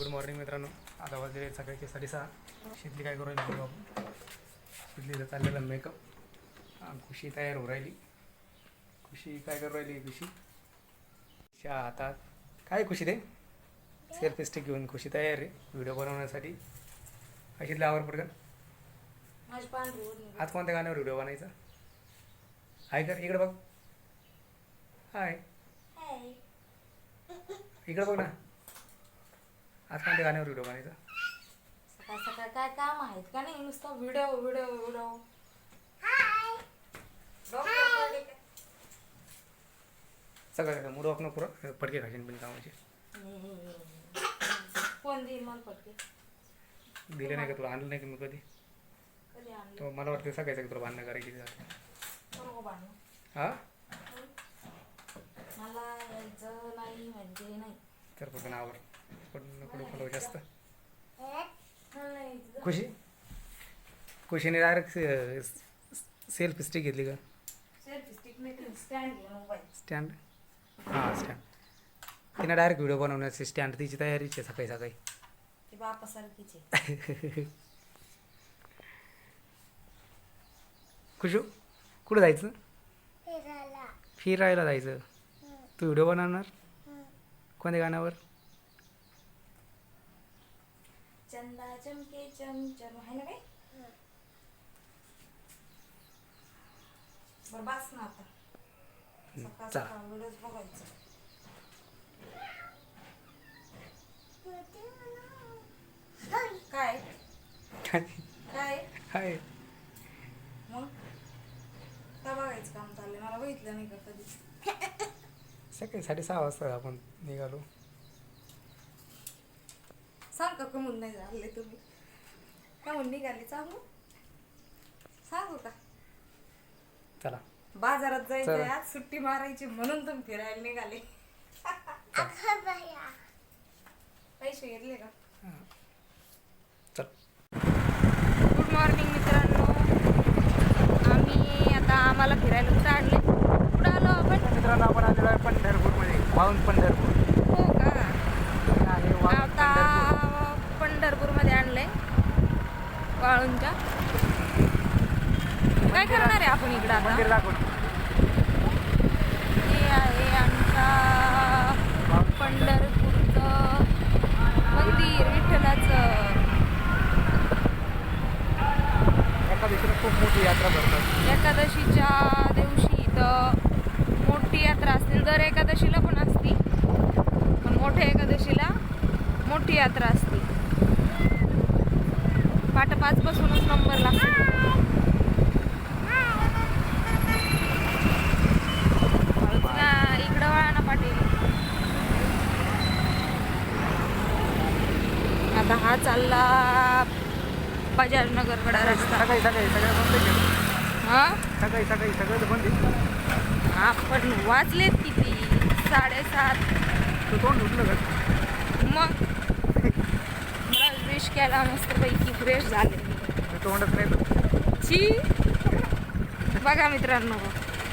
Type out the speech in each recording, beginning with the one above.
Good morning मित्रांनो. आता वाजले सकाळचे साडेसहा शितली काय करू राहिली बघू आपण शितलीचं चाललेलं मेकअप खुशी तयार होऊ राहिली. खुशी काय करू राहिली खुशी? चहा हातात काय खुशी ते सेल्फी स्टिक घेऊन खुशी तयार आहे. व्हिडिओ बनवण्यासाठी. अशीतल्या आवर पडकन? आज कोणत्या गाण्यावर व्हिडिओ बनायचा? हाय कर इकडे बघ. हाय. इकडे बघ ना. आज कोणत्या गाण्यावर व्हिडिओ बनायचा. सकाळ सकाळ काय काम आहेत का नाही? नुसतं व्हिडिओ व्हिडिओ व्हिडिओ. का? सगळं सगळं मूड ऑफ नको करू. पडके खाशीन पण कामाचे. कोण देईल मला पटके? दिले नाही का तुला? आणलं नाही का मी कधी? कधी आणलं? तो मला वाटतं सकाळचं तुला भांडणं करायची बांधणं हा? मला यायचं नाही म्हणजे नाही. तर आवर पण नको जास्त. खुशी? खुशीने डायरेक्ट सेल्फी स्टिक घेतली का? सेल्फी स्टिक नाही स्टँड हां स्टँड तिने डायरेक्ट व्हिडिओ बनवण्याची स्टँड तिची तयारीच आहे सकाळी सकाळी. खुशू कुठं जायचं? फिरायला. जायचं. तू व्हिडिओ बनवणार? कोणत्या गाण्यावर? चंदा चमके चम चम. आहे ना काय बरं बस ना आता. सकाळ चला. सकाळ व्हिडिओज बघायचं. काय? काय? हाय. मग? का बघायचं काम चाललंय? मला बघितलं नाही का कधी? सकाळी साडेसहा वाजता आपण निघालो. सांग का कमून नाही झाले तुम्ही. कमून निघाली सांगू सांगू का? चला. बाजारात जायचंय चला. आज सुट्टी मारायची म्हणून तुम्ही फिरायला निघाले. पैसे घेतले का? चल. गुड मॉर्निंग मित्रांनो. आम्ही आता आम्हाला फिरायला कुठं आणले कुठं आलो आपण? मित्रांनो आपण आलेलो आहे पंढरपूरमध्ये वाहून पंढरपूर हो का आहे वाहून आता पंढरपूर पंढरपूरमध्ये आणलंय वाळूंच्या काय करणार आहे आपण दाखवून हे आहे आमचा पंढरपूरचं मंदिर विठ्ठलाचं. एका दिवशीला खूप मोठी यात्रा भरतात. एकादशीच्या दिवशी इथं मोठी यात्रा असते. दर एकादशीला पण असती. पण मोठ्या एकादशीला मोठी यात्रा असते. पाट पाच पासूनच नंबर लागतो हळूच ना, इकडं वळा ना पाटील. आता हा चालला रस्ता. हा सगळं बंद आहे. आपण वाचलेत किती? साडेसात. मग? ब्रश ब्रिश केला मस्तपैकी फ्रेश झाले. तोंडच नाही. ची बघा मित्रांनो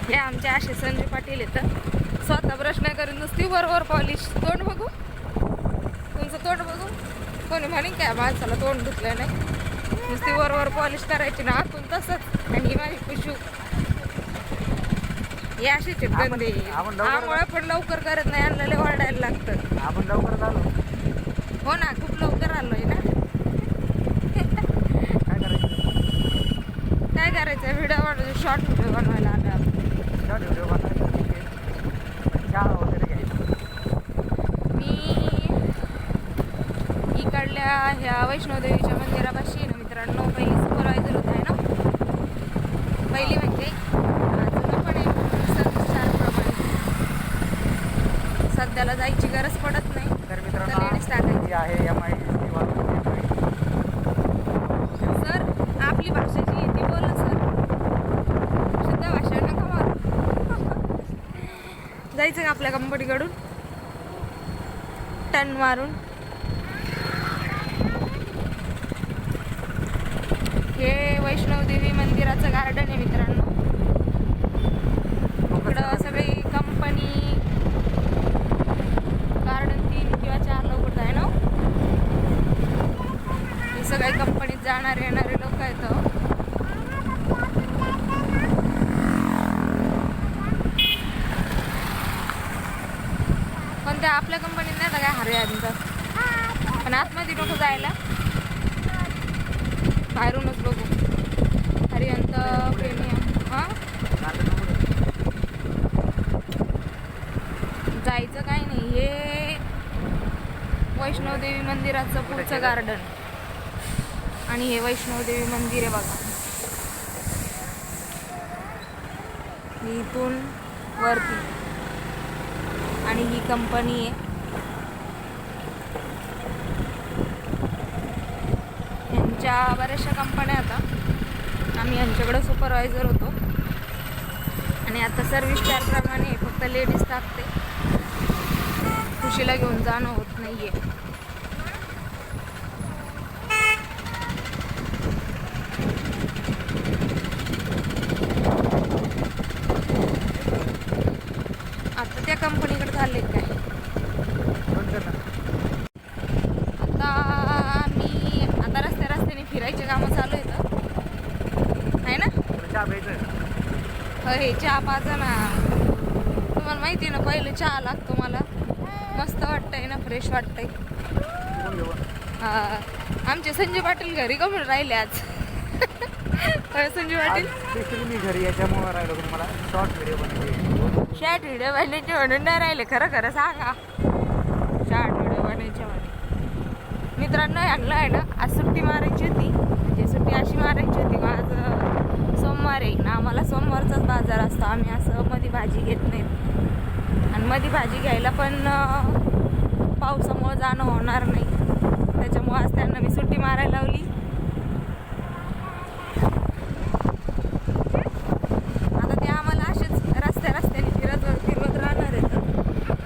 हे आमचे असे संजय पाटील येतं स्वतः ब्रश नाही करून नुसती बरोबर पॉलिश तोंड बघू? तुमचं तोंड बघू? कोणी म्हणे काय माणसाला तोंड धुतलं नाही? नुसती बरोबर पॉलिश करायची ना आतून तसंच. आणि ही माझी हे अशीच आहेत गंदे आंघोळ्या पण लवकर करत नाही आणलेले ओरडायला लागतं. आपण लवकर आलो हो ना खूप लवकर आलोय ना. काय करायचं? काय करायचं? व्हिडिओ शॉर्ट व्हिडिओ बनवायला आलो आपण शॉर्ट व्हिडिओ बनवायचा ठीक आहे. पण चहा वगैरे घ्यायचं मी इकडल्या ह्या वैष्णोदेवीच्या मंदिरापाशी ना मित्रांनो पहिली सुपरवायझर होत आहे ना? पहिली म्हणजे अजून पण आहे. सर्विस चार्जप्रमाणे सध्याला जायची गरज पडत नाही. तर तर मित्रांनो टाकायची. आहे एम आय सर आपली भाषा जी आहे ती बोला सर. शुद्ध भाषा नका मारू. जायचं का आपल्या कंपनीकडून टन मारून हे वैष्णवदेवी मंदिराचं गार्डन आहे मित्रांनो. इकडं सगळी कंपनी गार्डन तीन किंवा चार लोक आहे ना? जाणारे येणारे लोक आहेत हो. पण त्या आपल्या कंपनीत नाही तर काय हरियांत पण आतमध्ये नको जायला. बाहेरूनच बघू हरियंत प्रेमियम हां जायचं काय नाही हे वैष्णवदेवी मंदिराचं पुढचं गार्डन आणि हे वैष्णवदेवी मंदिर आहे बघा. हे इथून वरती. आणि ही कंपनी आहे. यांच्या बऱ्याचशा कंपन्या आता. आम्ही यांच्याकडे सुपरवायझर होतो. आणि आता सर्व्हिस चार्जप्रमाणे फक्त लेडीज टाकते. खुशीला घेऊन जाणं होत नाहीये. आता त्या कंपनीकडे चालले काय? आता मी आता रस्त्या रस्त्याने फिरायचे कामं चालू आहेत आहे ना? चहा प्यायचं अरे चहा पाजा ना. तुम्हाला माहिती आहे ना पहिले चहा लागतो मला. मस्त वाटतंय ना फ्रेश वाटतंय. हा. आमचे संजय पाटील घरी का म्हणून राहिले आज? संजय पाटील? मी घरी याच्यामुळे राहिलो तुम्हाला? शॉर्ट व्हिडिओ बनवले शर्ट व्हिडिओ बनायचे म्हणून नाही राहिले खरं खरं सांगा। शर्ट व्हिडिओ बनायचे म्हणे मित्रांनो यांना आहे ना आज सुट्टी मारायची होती. म्हणजे सुट्टी अशी मारायची होती माझं सोमवार आहे. ना आम्हाला सोमवारचाच बाजार असतो. आम्ही असं मधी भाजी घेत नाहीत आणि मधी भाजी घ्यायला पण पावसामुळं जाणं होणार नाही. त्याच्यामुळं आज त्यांना मी सुट्टी मारायला लावली आता ते आम्हाला असेच रस्त्या रस्त्याने फिरत फिरवत राहणार आहेत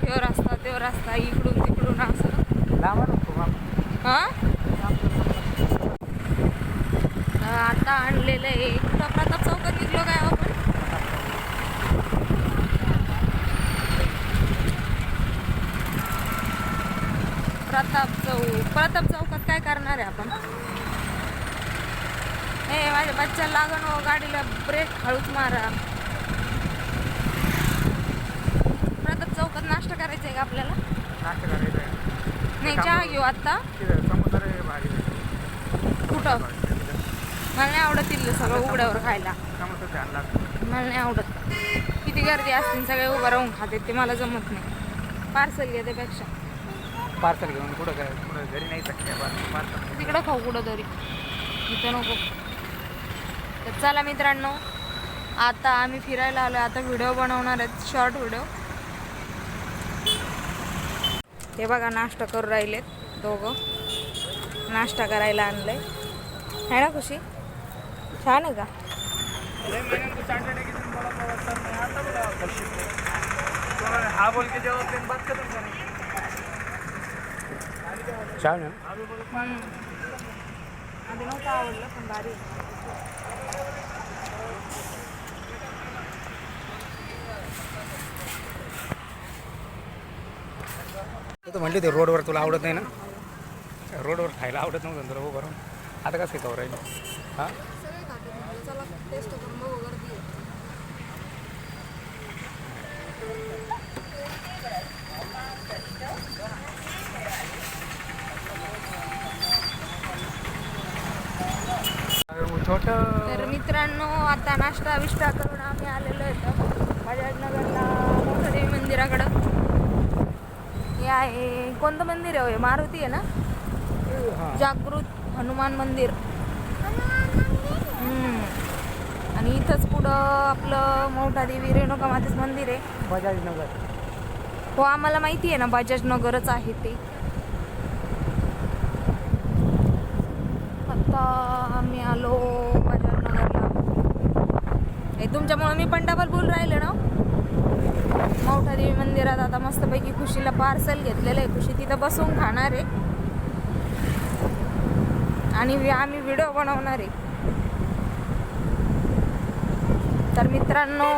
त्यो रस्ता त्यो रस्ता इकडून तिकडून असं लावा नको मग. आता आणलेलं आहे. कुठं प्रताप चौकात निघलो काय आपण? प्रताप चौक. प्रताप चौकात काय करणार आहे आपण? हे माझ्या बच्चाला लागण हो गाडीला ब्रेक हळूच मारा. प्रताप चौकात नाश्ता करायचा आहे का आपल्याला? नाश्ता करायचा आहे. नाही चहा घेऊ आत्ता. तिथं समोसा रे भाजी कुठं? मला नाही आवडत इथलं सगळं उघड्यावर खायला समोसा. छान लागतो मला नाही आवडत. किती गर्दी असतील सगळे उभं राहून खाते ते मला जमत नाही. पार्सल घ्या त्यापेक्षा पार्सल घेऊन कुठं काय कुठं घरी नाही शकते पार्सल तिकडं खाऊ कुठं तरी इथं नको. तर चला मित्रांनो आता आम्ही फिरायला आलो आता व्हिडिओ बनवणार आहेत शॉर्ट व्हिडिओ. हे बघा नाश्ता करू राहिलेत दोघं. नाश्ता करायला आणलंय. आहे ना खुशी? छान आहे का? छान आहे. आधी नव्हतं आवडलं पण भारी तू तर ते रोडवर तुला आवडत नाही ना. रोडवर खायला आवडत नव्हतं तुला हो, उभं आता कसं काय राहील? हां? आहे. छोटं तर मित्रांनो आता नाश्ता विष्टा करून आम्ही आलेलो येतो बजाजनगरला मोठं देवी मंदिराकडं. आहे. कोणतं मंदिर आहे हो? मारुती आहे ना? जागृत हनुमान मंदिर. आणि इथंच पुढं आपलं मोठा देवी रेणुका मातेचं मंदिर आहे. बजाज नगर. हो आम्हाला माहिती आहे ना बजाज नगरच आहे ते. आता आम्ही आलो बजाज नगरला. हे तुमच्यामुळे मी पण डबल बोल राहिले ना? मोठा देवी मंदिरात आता मस्तपैकी खुशीला पार्सल घेतलेलं आहे. खुशी तिथं बसून खाणार आहे. आणि आम्ही व्हिडिओ बनवणार आहे. तर मित्रांनो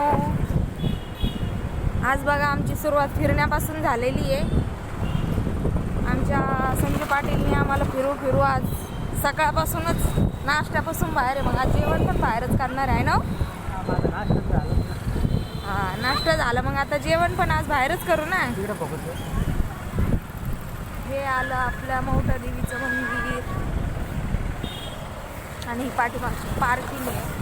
आज बघा आमची सुरुवात फिरण्यापासून झालेली आहे. आमच्या संजू पाटीलने आम्हाला फिरू फिरू आज सकाळपासूनच नाश्त्यापासून बाहेर आहे. मग आज जेवण पण बाहेरच करणार आहे ना? हो? नाश्ता झाला. मग आता जेवण पण आज बाहेरच करू ना. हे आलं आपल्या मौठा देवीचं मंदिर. आणि ही पाठीमागची पार्किंग आहे.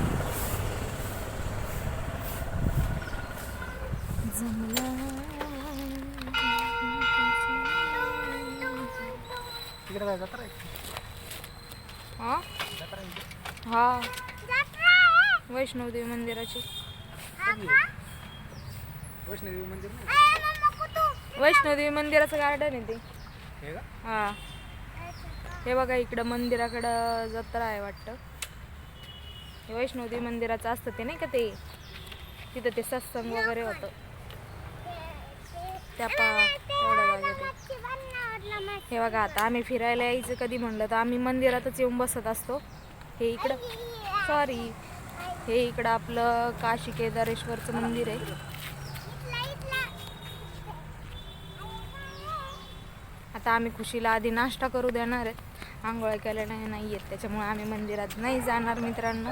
हा? वैष्णवदेवी मंदिराची? वैष्णोदेवी मंदिर नाही? वैष्णोदेवी मंदिराचं गार्डन आहे ते. हे का? हा. हे बघा इकडं मंदिराकडं जत्रा आहे वाटतं. हे वैष्णोदेवी मंदिराचं असतं ते नाही का ते? तिथं ते सत्संग वगैरे होतं. त्या पा जागेत. हे बघा आता आम्ही फिरायला यायचं कधी म्हणलं तर आम्ही मंदिरातच येऊन बसत असतो. हे इकडं सॉरी हे इकडं आपलं काशी केदारेश्वरचं मंदिर आहे. आता आम्ही खुशीला आधी नाश्ता करू देणार आहेत आंघोळ केल्या नाही नाही येत त्याच्यामुळे आम्ही मंदिरात नाही जाणार मित्रांनो.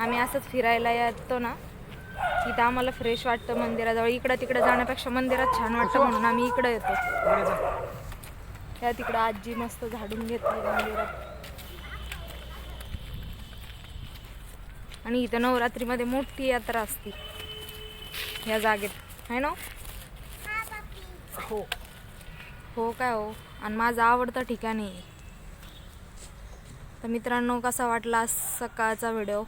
आम्ही असंच फिरायला येतो ना इथं आम्हाला फ्रेश वाटतं मंदिराजवळ. इकडं तिकडं जाण्यापेक्षा मंदिरात छान वाटतं म्हणून आम्ही इकडं येतो. त्या तिकडं आजी मस्त झाडून घेतली मंदिरात. आणि इथं नवरात्रीमध्ये मोठी यात्रा असते. या जागेत. आहे ना? हो. हो काय हो? आणि माझं आवडतं ठिकाण आहे तर मित्रांनो कसा वाटला सकाळचा व्हिडिओ?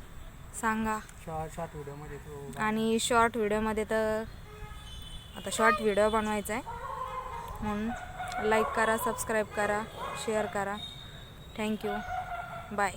सांगा. शॉर्ट शॉर्ट व्हिडिओमध्ये तो आणि शॉर्ट व्हिडिओमध्ये तर आता शॉर्ट व्हिडिओ बनवायचा आहे. म्हणून लाईक करा सबस्क्राईब करा शेअर करा. Thank you bye